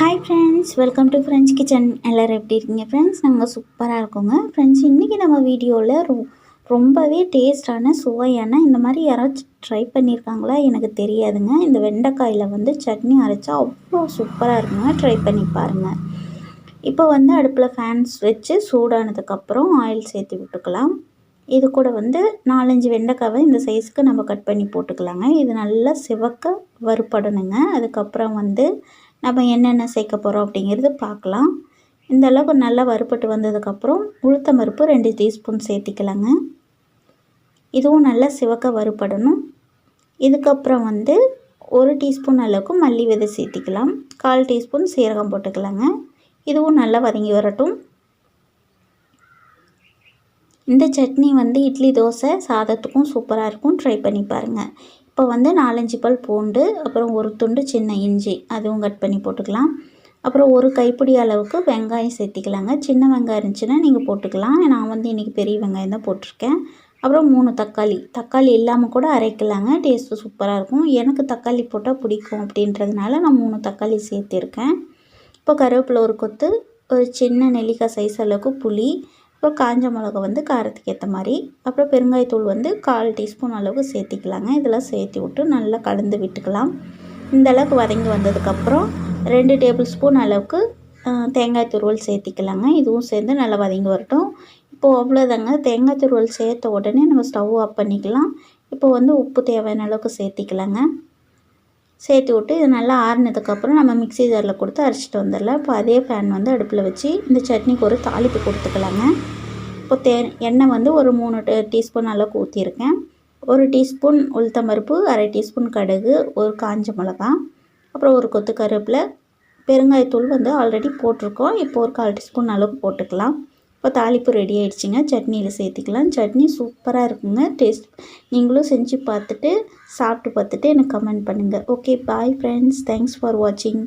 Hi friends welcome to French kitchen எல்லோரும் எப்படி இருக்கீங்க ஃப்ரெண்ட்ஸ் நாங்கள் சூப்பராக இருக்கோங்க. ஃப்ரெண்ட்ஸ் இன்றைக்கி நம்ம வீடியோவில் ரொ ரொம்பவே டேஸ்டான சுவையான இந்த மாதிரி யாராச்சும் ட்ரை பண்ணியிருக்காங்களா எனக்கு தெரியாதுங்க. இந்த வெண்டைக்காயில் வந்து சட்னி அரைச்சா அவ்வளோ சூப்பராக இருக்குங்க. ட்ரை பண்ணி பாருங்கள் இப்போ வந்து அடுப்பில் ஃபேன்ஸ் வச்சு சூடானதுக்கப்புறம் ஆயில் சேர்த்து விட்டுக்கலாம். இது கூட வந்து நாலஞ்சு வெண்டைக்காவை இந்த சைஸுக்கு நம்ம கட் பண்ணி போட்டுக்கலாங்க. இது நல்லா சிவக்க வறுப்படணுங்க அதுக்கப்புறம் வந்து நம்ம என்னென்ன சேர்க்க போகிறோம் அப்படிங்கிறது பார்க்கலாம். இந்த அளவுக்கு நல்லா வறுப்பட்டு வந்ததுக்கப்புறம் உளுத்த பருப்பு ரெண்டு டீஸ்பூன் சேர்த்திக்கலாங்க. இதுவும் நல்லா சிவக்க வறுப்படணும் இதுக்கப்புறம் வந்து ஒரு டீஸ்பூன் அளவுக்கு மல்லி விதை சேர்த்திக்கலாம். கால் டீஸ்பூன் சீரகம் போட்டுக்கலாங்க. இதுவும் நல்லா வதங்கி வரட்டும். இந்த சட்னி வந்து இட்லி தோசை சாதத்துக்கும் சூப்பராக இருக்கும். ட்ரை பண்ணி பாருங்கள் இப்போ வந்து நாலஞ்சு பல் பூண்டு அப்புறம் ஒரு துண்டு சின்ன இஞ்சி அதுவும் கட் பண்ணி போட்டுக்கலாம். அப்புறம் ஒரு கைப்பிடி அளவுக்கு வெங்காயம் சேர்த்திக்கலாங்க. சின்ன வெங்காயம் இருந்துச்சுன்னா நீங்கள் போட்டுக்கலாம். நான் வந்து இன்றைக்கி பெரிய வெங்காயம் தான் போட்டிருக்கேன். அப்புறம் மூணு தக்காளி. தக்காளி இல்லாமல் கூட அரைக்கலாங்க. டேஸ்ட்டு சூப்பராக இருக்கும். எனக்கு தக்காளி போட்டால் பிடிக்கும் அப்படின்றதுனால நான் மூணு தக்காளி சேர்த்திருக்கேன். இப்போ கருவேப்பிலை ஒரு கொத்து ஒரு சின்ன நெல்லிக்காய் சைஸ் அளவுக்கு புளி அப்புறம் காஞ்ச மிளகா வந்து காரத்துக்கு ஏற்ற மாதிரி அப்புறம் பெருங்காயத்தூள் வந்து கால் டீஸ்பூன் அளவுக்கு சேர்த்திக்கலாங்க. இதெல்லாம் சேர்த்தி விட்டு நல்லா கலந்து விட்டுக்கலாம். இந்த அளவுக்கு வதங்கி வந்ததுக்கப்புறம் ரெண்டு டேபிள் ஸ்பூன் அளவுக்கு தேங்காய் துருவல் சேர்த்திக்கலாங்க. இதுவும் சேர்ந்து நல்லா வதங்கி வரட்டும். இப்போது அவ்வளோதாங்க தேங்காய் துருவல் சேர்த்த உடனே நம்ம ஸ்டவ் ஆஃப் பண்ணிக்கலாம். இப்போ வந்து உப்பு தேவையான அளவுக்கு சேர்த்திக்கலாங்க. சேர்த்து விட்டு இது நல்லா ஆறினதுக்கப்புறம் நம்ம மிக்சி ஜாரில் கொடுத்து அரைச்சிட்டு வந்துடலாம். இப்போ அதே ஃபேன் வந்து அடுப்பில் வச்சு இந்த சட்னிக்கு ஒரு தாளிப்பு கொடுத்துக்கலாங்க. இப்போ தே எண்ணெய் வந்து ஒரு மூணு டீஸ்பூன் அளவுக்கு ஊற்றிருக்கேன் ஒரு டீஸ்பூன் உளுத்தம்பருப்பு அரை டீஸ்பூன் கடுகு ஒரு காஞ்ச மிளகா அப்புறம் ஒரு கொத்து கருவேப்பில் பெருங்காயத்தூள் வந்து ஆல்ரெடி போட்டிருக்கோம். இப்போ ஒரு கால் டீஸ்பூன் அளவுக்கு போட்டுக்கலாம். இப்போ தாளிப்பு ரெடி ஆகிடுச்சிங்க சட்னியில் சேர்த்திக்கலாம். சட்னி சூப்பராக இருக்குங்க. டேஸ்ட் நீங்களும் செஞ்சு பார்த்துட்டு சாப்பிட்டு பார்த்துட்டு எனக்கு கமெண்ட் பண்ணுங்கள் okay bye friends thanks for வாட்சிங்